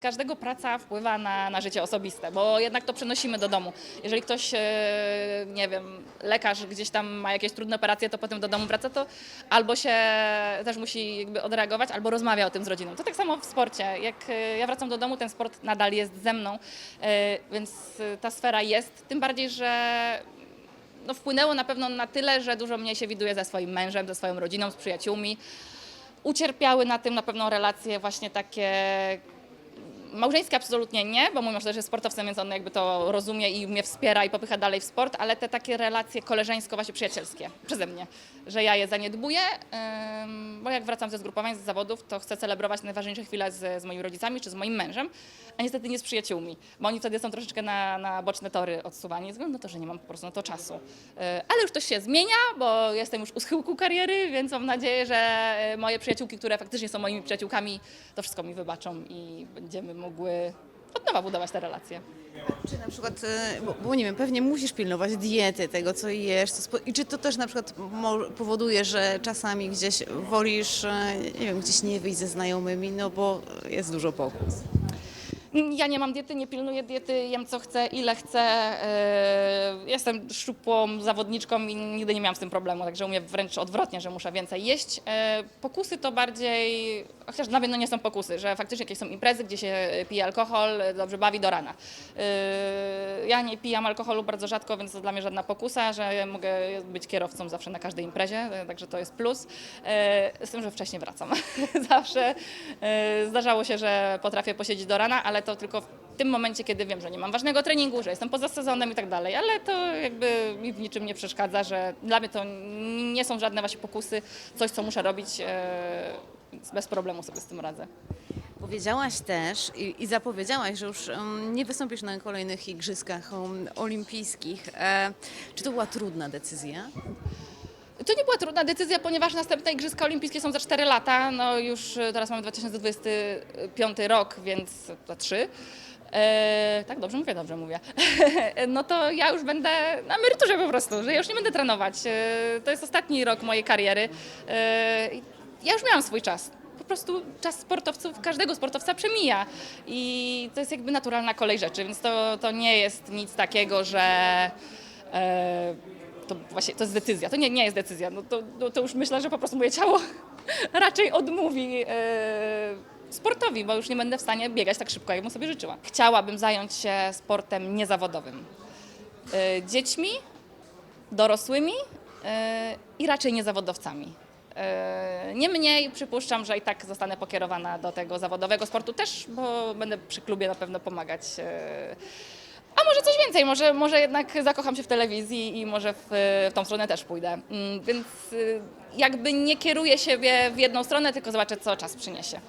Każdego praca wpływa na, na życie osobiste, bo jednak to przenosimy do domu. Jeżeli ktoś, e, nie wiem, lekarz gdzieś tam ma jakieś trudne operacje, to potem do domu wraca, to albo się też musi jakby odreagować, albo rozmawia o tym z rodziną. To tak samo w sporcie. Jak e, ja wracam do domu, ten sport nadal jest ze mną, e, więc ta sfera jest. Tym bardziej, że no, wpłynęło na pewno na tyle, że dużo mnie się widuje ze swoim mężem, ze swoją rodziną, z przyjaciółmi. Ucierpiały na tym na pewno relacje właśnie takie Małżeńskie absolutnie nie, bo mój mąż też jest sportowcem, więc on jakby to rozumie i mnie wspiera i popycha dalej w sport, ale te takie relacje koleżeńsko, właśnie przyjacielskie przeze mnie, że ja je zaniedbuję, bo jak wracam ze zgrupowań, z zawodów, to chcę celebrować najważniejsze chwile z, z moimi rodzicami czy z moim mężem, a niestety nie z przyjaciółmi, bo oni wtedy są troszeczkę na, na boczne tory odsuwani, ze względu na to, że nie mam po prostu na to czasu. Yy, ale już to się zmienia, bo jestem już u schyłku kariery, więc mam nadzieję, że y, moje przyjaciółki, które faktycznie są moimi przyjaciółkami, to wszystko mi wybaczą i będziemy mogły od nowa budować te relacje. Czy na przykład, e, bo, bo nie wiem, pewnie musisz pilnować diety, tego co jesz, co spo... i czy to też na przykład powoduje, że czasami gdzieś wolisz, e, nie wiem, gdzieś nie wyjść ze znajomymi, no bo jest dużo pokus. Ja nie mam diety, nie pilnuję diety, jem co chcę, ile chcę. Yy, Jestem szczupłą zawodniczką i nigdy nie miałam z tym problemu, także u mnie wręcz odwrotnie, że muszę więcej jeść. Yy, Pokusy to bardziej, chociaż dla mnie no nie są pokusy, że faktycznie jakieś są imprezy, gdzie się pije alkohol, dobrze bawi do rana. Ja nie pijam alkoholu bardzo rzadko, więc to dla mnie żadna pokusa, że mogę być kierowcą zawsze na każdej imprezie, także to jest plus. Z tym, że wcześniej wracam. zawsze zdarzało się, że potrafię posiedzieć do rana, ale to tylko w tym momencie, kiedy wiem, że nie mam ważnego treningu, że jestem poza sezonem i tak dalej, ale to jakby mi w niczym nie przeszkadza, że dla mnie to nie są żadne właśnie pokusy, coś, co muszę robić, yy, więc bez problemu sobie z tym radzę. Powiedziałaś też i, i zapowiedziałaś, że już em, nie wystąpisz na kolejnych igrzyskach em, olimpijskich. E, czy to była trudna decyzja? To nie była trudna decyzja, ponieważ następne Igrzyska Olimpijskie są za 4 lata. No już e, teraz mamy 2025 rok, więc za 3. E, tak, dobrze mówię, dobrze mówię. no to ja już będę na emeryturze po prostu, że ja już nie będę trenować. E, to jest ostatni rok mojej kariery. E, ja już miałam swój czas. Po prostu czas sportowców, każdego sportowca przemija i to jest jakby naturalna kolej rzeczy, więc to, to nie jest nic takiego, że e, to właśnie to jest decyzja. To nie, nie jest decyzja. No to, no to już myślę, że po prostu moje ciało raczej odmówi e, sportowi, bo już nie będę w stanie biegać tak szybko, jak bym sobie życzyła. Chciałabym zająć się sportem niezawodowym. E, dziećmi, dorosłymi e, i raczej niezawodowcami. Niemniej przypuszczam, że i tak zostanę pokierowana do tego zawodowego sportu też, bo będę przy klubie na pewno pomagać. A może coś więcej, może, może jednak zakocham się w telewizji i może w, w tą stronę też pójdę. Mm, Więc y, jakby nie kieruję siebie w jedną stronę, tylko zobaczę, co czas przyniesie.